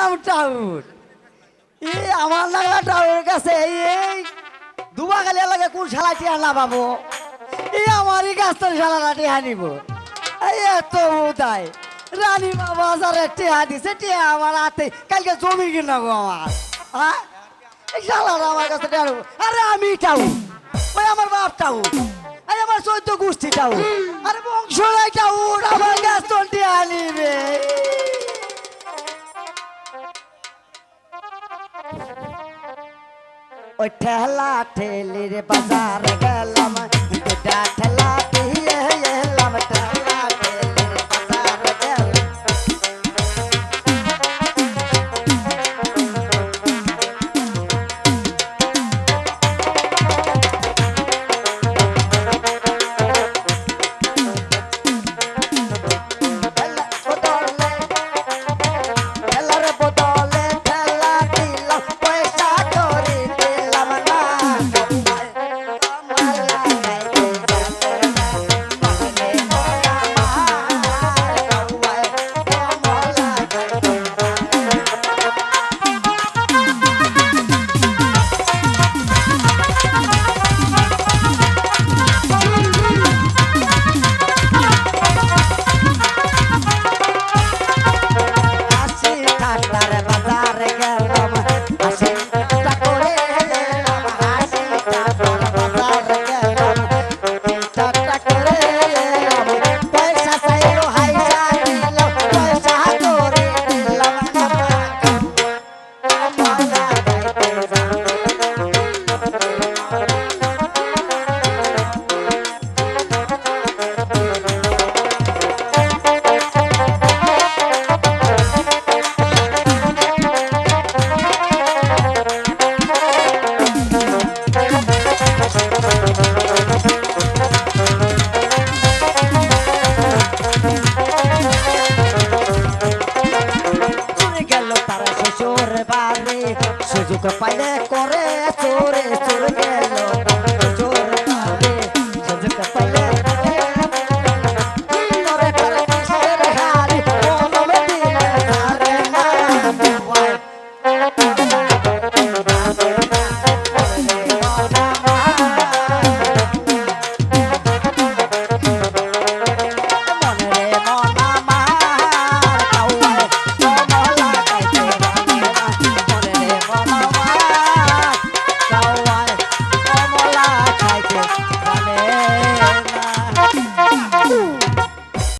নাম টাউর আমার নাগলা টাউরের কাছে এই এলাকা কোন এত উদায় রানী আমার হাতে। কালকে জমি কিনা গো আমার হ্যাঁ শালারা আমার কাছে আরে, আমি টাউ ওই আমার বাপ টাউ এই আমার চৈদ্দ গোষ্ঠী টাউ আরে বংশ টাউ আমার কাছ থেকে টিহা নিবে। ওই ঠেলা ঠেলির বাজার গেলাম দুটা ঠেলা amor. পাইলে করে চোরে চোরে।